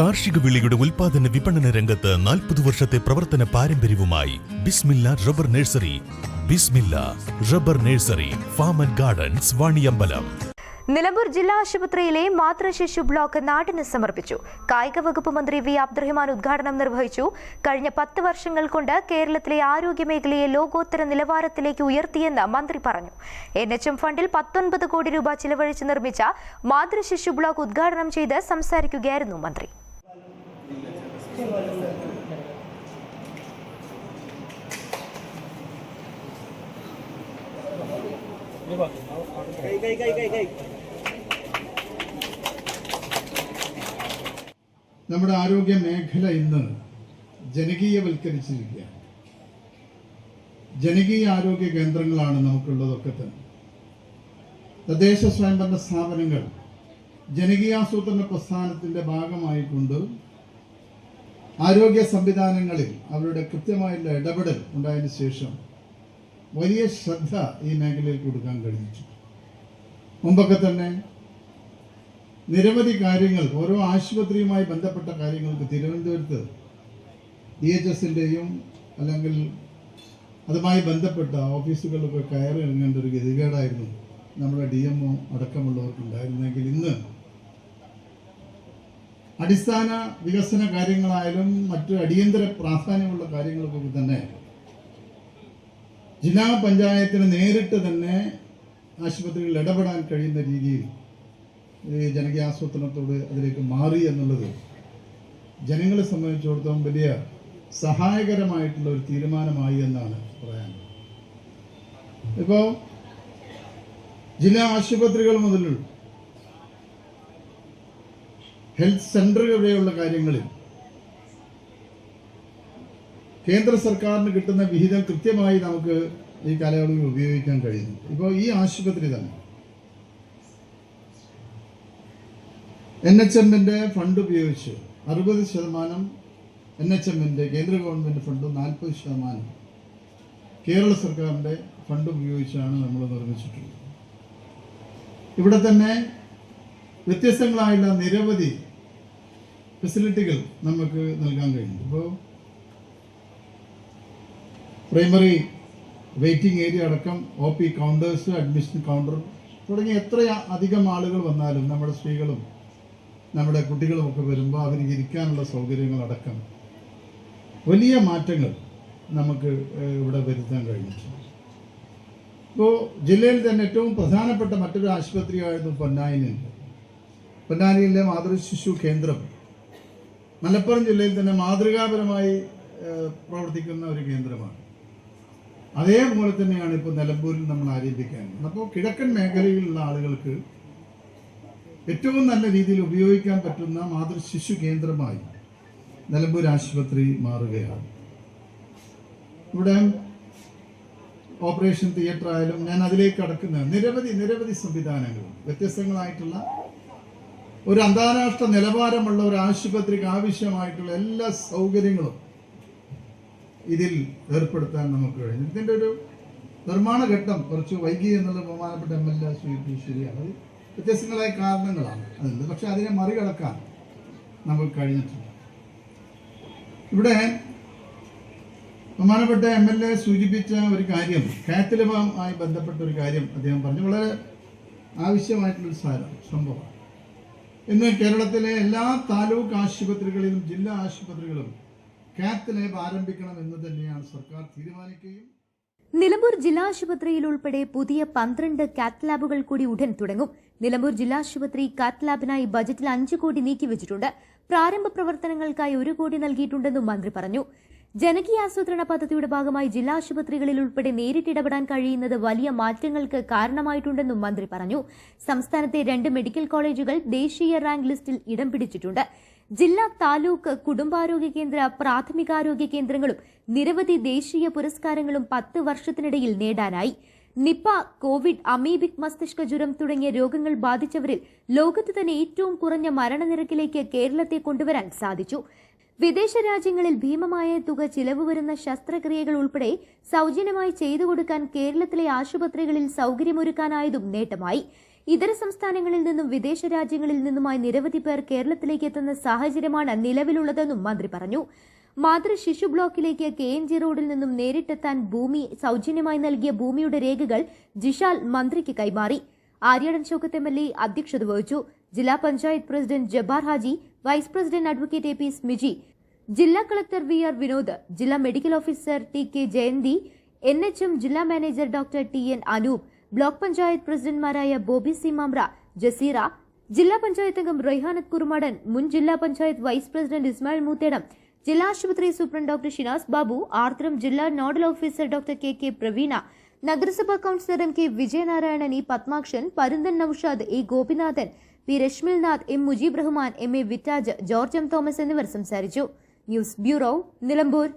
കാർഷിക വിളിയുടെ ഉൽപാദന വിപണന രംഗത്ത് നാൽപ്പത് വർഷത്തെ പ്രവർത്തന പാരമ്പര്യവുമായി Bismillah rubber nursery. Bismillah rubber nursery farm and gardens Vaniyambalam. Nilambur ജില്ലാ ആശുപത്രിയിലെ മാതൃശിശു ബ്ലോക്ക് നാടിന് സമർപ്പിച്ചു. കായിക വകുപ്പ് മന്ത്രി വി അബ്ദുറഹിമാൻ ഉദ്ഘാടനം നിർവഹിച്ചു. കഴിഞ്ഞ പത്ത് വർഷങ്ങൾ കൊണ്ട് കേരളത്തിലെ ആരോഗ്യ മേഖലയെ ലോകോത്തര നിലവാരത്തിലേക്ക് ഉയർത്തിയെന്ന് മന്ത്രി പറഞ്ഞു. എൻ എച്ച് എം ഫണ്ടിൽ പത്തൊൻപത് കോടി രൂപ ചിലവഴിച്ച് നിർമ്മിച്ച മാതൃശിശു ബ്ലോക്ക് ഉദ്ഘാടനം ചെയ്ത് സംസാരിക്കുകയായിരുന്നു മന്ത്രി. നമ്മുടെ ആരോഗ്യ മേഖല ഇന്ന് ജനകീയവൽക്കരിച്ചിരിക്കുകയാണ്. ജനകീയ ആരോഗ്യ കേന്ദ്രങ്ങളാണ് നമുക്കുള്ളതൊക്കെ തന്നെ. തദ്ദേശ സ്വയംഭരണ സ്ഥാപനങ്ങൾ ജനകീയാസൂത്രണ പ്രസ്ഥാനത്തിന്റെ ഭാഗമായിക്കൊണ്ട് ആരോഗ്യ സംവിധാനങ്ങളിൽ അവരുടെ കൃത്യമായുള്ള ഇടപെടൽ ഉണ്ടായതിനു ശേഷം വലിയ ശ്രദ്ധ ഈ മേഖലയിൽ കൊടുക്കാൻ കഴിഞ്ഞു മുമ്പൊക്കെ തന്നെ നിരവധി കാര്യങ്ങൾ ഓരോ ആശുപത്രിയുമായി ബന്ധപ്പെട്ട കാര്യങ്ങൾക്ക് തിരുവനന്തപുരത്ത് ഡി എച്ച് എസിന്റെയും അല്ലെങ്കിൽ അതുമായി ബന്ധപ്പെട്ട ഓഫീസുകളിലൊക്കെ കയറി ഇറങ്ങേണ്ട ഒരു ഗതികേടായിരുന്നു നമ്മുടെ ഡി എം ഒ അടക്കമുള്ളവർക്കുണ്ടായിരുന്നെങ്കിൽ ഇന്ന് അടിസ്ഥാന വികസന കാര്യങ്ങളായാലും മറ്റു അടിയന്തര പ്രാധാന്യമുള്ള കാര്യങ്ങൾക്കൊക്കെ തന്നെ ജില്ലാ പഞ്ചായത്തിന് നേരിട്ട് തന്നെ ആശുപത്രികളിൽ ഇടപെടാൻ കഴിയുന്ന രീതിയിൽ ഈ ജനകീയാസൂത്രണത്തോട് അതിലേക്ക് മാറി എന്നുള്ളത് ജനങ്ങളെ സംബന്ധിച്ചിടത്തോളം വലിയ സഹായകരമായിട്ടുള്ള ഒരു തീരുമാനമായി എന്നാണ് പറയാൻ ഇപ്പോൾ ജില്ലാ ആശുപത്രികൾ മുതൽ ഹെൽത്ത് സെന്ററുകൾ വരെയുള്ള കാര്യങ്ങളിൽ കേന്ദ്ര സർക്കാരിന് കിട്ടുന്ന വിഹിതം കൃത്യമായി നമുക്ക് ഈ കാലയളവിൽ ഉപയോഗിക്കാൻ കഴിയുന്നു. ഇപ്പോൾ ഈ ആശുപത്രി തന്നെ. എൻ എച്ച് എമ്മിന്റെ ഫണ്ട് ഉപയോഗിച്ച് അറുപത് ശതമാനം എൻ എച്ച് എമ്മിന്റെ കേന്ദ്ര ഗവൺമെന്റ് ഫണ്ടും നാൽപ്പത് ശതമാനം കേരള സർക്കാരിന്റെ ഫണ്ട് ഉപയോഗിച്ചാണ് നമ്മൾ നിർമ്മിച്ചിട്ടുള്ളത്. ഇവിടെ തന്നെ വ്യത്യസ്തങ്ങളായുള്ള നിരവധി ഫെസിലിറ്റികൾ നമുക്ക് നൽകാൻ കഴിയും. ഇപ്പോൾ പ്രൈമറി വെയിറ്റിംഗ് ഏരിയ അടക്കം O P counters admission counter തുടങ്ങിയ എത്ര അധികം ആളുകൾ വന്നാലും നമ്മുടെ സ്ത്രീകളും നമ്മുടെ കുട്ടികളും ഒക്കെ വരുമ്പോൾ അവർക്ക് ഇരിക്കാനുള്ള സൗകര്യങ്ങൾ അടക്കം വലിയ മാറ്റങ്ങൾ നമുക്ക് ഇവിടെ വരുത്താൻ കഴിഞ്ഞിട്ടുണ്ട്. ഇപ്പോൾ ജില്ലയിൽ തന്നെ ഏറ്റവും പ്രധാനപ്പെട്ട മറ്റൊരു ആശുപത്രിയായിരുന്നു പൊന്നാനിയിൽ. പൊന്നാനിയിലെ മാതൃശിശു കേന്ദ്രം. മലപ്പുറം ജില്ലയിൽ തന്നെ മാതൃകാപരമായി പ്രവർത്തിക്കുന്ന ഒരു കേന്ദ്രമാണ്. അതേപോലെ തന്നെയാണ് ഇപ്പോൾ നിലമ്പൂരിൽ നമ്മൾ ആരംഭിക്കാൻ അപ്പോൾ കിഴക്കൻ മേഖലയിലുള്ള ആളുകൾക്ക് ഏറ്റവും നല്ല രീതിയിൽ ഉപയോഗിക്കാൻ പറ്റുന്ന മാതൃശിശു കേന്ദ്രമായി നിലമ്പൂർ ആശുപത്രി മാറുകയാണ്. ഇവിടെ ഓപ്പറേഷൻ തിയേറ്റർ ആയാലും ഞാൻ അതിലേക്ക് കടക്കുന്ന നിരവധി നിരവധി സംവിധാനങ്ങൾ വ്യത്യസ്തങ്ങളായിട്ടുള്ള ഒരു അന്താരാഷ്ട്ര നിലവാരമുള്ള ഒരു ആശുപത്രിക്ക് ആവശ്യമായിട്ടുള്ള എല്ലാ സൗകര്യങ്ങളും ഇതിൽ ഏർപ്പെടുത്താൻ നമുക്ക് കഴിഞ്ഞു. ഇതിന്റെ ഒരു നിർമ്മാണ ഘട്ടം കുറച്ച് വൈകി എന്നുള്ള ബഹുമാനപ്പെട്ട എം എൽ എ സ്വീകരിച്ചു ശരിയാണ് അത് വ്യത്യസ്തങ്ങളായ കാരണങ്ങളാണ് അതുണ്ട് പക്ഷെ അതിനെ മറികടക്കാൻ നമുക്ക് കഴിഞ്ഞിട്ടുണ്ട് ഇവിടെ ബഹുമാനപ്പെട്ട എം എൽ എ സൂചിപ്പിച്ച ഒരു കാര്യം കാത്തലബുമായി ബന്ധപ്പെട്ട ഒരു കാര്യം അദ്ദേഹം പറഞ്ഞു. വളരെ ആവശ്യമായിട്ടുള്ളൊരു സാരം സംഭവമാണ്. ഇന്ന് കേരളത്തിലെ എല്ലാ താലൂക്ക് ആശുപത്രികളിലും ജില്ലാ ആശുപത്രികളും കാത്ത് ലാബ് ആരംഭിക്കണം എന്ന് തന്നെയാണ് സർക്കാർ തീരുമാനിക്കുകയും നിലമ്പൂർ ജില്ലാ ആശുപത്രിയിൽ ഉൾപ്പെടെ പുതിയ പന്ത്രണ്ട് കാറ്റ് ലാബുകൾ കൂടി ഉടൻ തുടങ്ങും. നിലമ്പൂർ ജില്ലാ ആശുപത്രി കാത്ത് ലാബിനായി ബജറ്റിൽ അഞ്ച് കോടി നീക്കിവച്ചിട്ടുണ്ട്. പ്രാരംഭ പ്രവർത്തനങ്ങൾക്കായി ഒരു കോടി നൽകിയിട്ടുണ്ടെന്നും മന്ത്രി പറഞ്ഞു. ജനകീയ ആസൂത്രണ പദ്ധതിയുടെ ഭാഗമായി ജില്ലാ ആശുപത്രികളിൽ ഉൾപ്പെടെ നേരിട്ട് ഇടപെടാൻ കഴിയുന്നത് വലിയ മാറ്റങ്ങൾക്ക് കാരണമായിട്ടുണ്ടെന്നും മന്ത്രി പറഞ്ഞു. സംസ്ഥാനത്തെ രണ്ട് മെഡിക്കൽ കോളേജുകൾ ദേശീയ റാങ്ക് ലിസ്റ്റിൽ ഇടം പിടിച്ചിട്ടുണ്ട്. ജില്ലാ താലൂക്ക് കുടുംബാരോഗ്യ കേന്ദ്ര പ്രാഥമികാരോഗ്യ കേന്ദ്രങ്ങളും നിരവധി ദേശീയ പുരസ്കാരങ്ങളും പത്ത് വർഷത്തിനിടയിൽ നേടാനായി. നിപ്പ കോവിഡ് അമീബിക് മസ്തിഷ്ക ജ്വരം തുടങ്ങിയ രോഗങ്ങൾ ബാധിച്ചവരിൽ ലോകത്ത് തന്നെ ഏറ്റവും കുറഞ്ഞ മരണനിരക്കിലേക്ക് കേരളത്തെ കൊണ്ടുവരാൻ സാധിച്ചു. വിദേശ രാജ്യങ്ങളിൽ ഭീമമായ തുക ചിലവ് വരുന്ന ശസ്ത്രക്രിയകൾ ഉൾപ്പെടെ സൗജന്യമായി ചെയ്തു കൊടുക്കാൻ കേരളത്തിലെ ആശുപത്രികളിൽ സൗകര്യമൊരുക്കാനായതും നേട്ടമായി. ഇതര സംസ്ഥാനങ്ങളിൽ നിന്നും വിദേശ രാജ്യങ്ങളിൽ നിന്നുമായി നിരവധി പേർ കേരളത്തിലേക്ക് എത്തുന്ന സാഹചര്യമാണ് നിലവിലുള്ളതെന്നും മന്ത്രി പറഞ്ഞു. മാതൃ ശിശു ബ്ലോക്കിലേക്ക് കെ എൻ ജി റോഡിൽ നിന്നും നേരിട്ടെത്താൻ ഭൂമി സൗജന്യമായി നൽകിയ ഭൂമിയുടെ രേഖകൾ ജിഷാൽ മന്ത്രിക്ക് കൈമാറി. ആര്യാടൻ ചോക്കത്തെ അധ്യക്ഷത വഹിച്ചു. ജില്ലാ panchayat president Jabbar Haji vice president advocate A P Smiji ജില്ലാ കളക്ടർ വി ആർ വിനോദ് ജില്ലാ medical officer T K Jayanthi N H M ജില്ലാ manager doctor T N Anoop block panchayat പ്രസിഡന്റ്മാരായ Bobby C Mamra Jazeera ജില്ലാ പഞ്ചായത്ത് അംഗം റൈഹാനത്ത് കുറുമാടൻ മുൻ ജില്ലാ പഞ്ചായത്ത് വൈസ് പ്രസിഡന്റ് ഇസ്മായിൽ മൂത്തേടം ജില്ലാ ആശുപത്രി superintendent doctor Shinas Babu Aardram ജില്ലാ nodal officer doctor K K Praveena നഗരസഭാ councillor M K Vijayanarayanan E Padmakshan Parunthan Noushad A Gopinathan P Rashmilnath M. Mujeeb Rahman M. A. വിറ്റാജ് George M. Thomas എന്നിവർ സംസാരിച്ചു. News bureau Nilambur.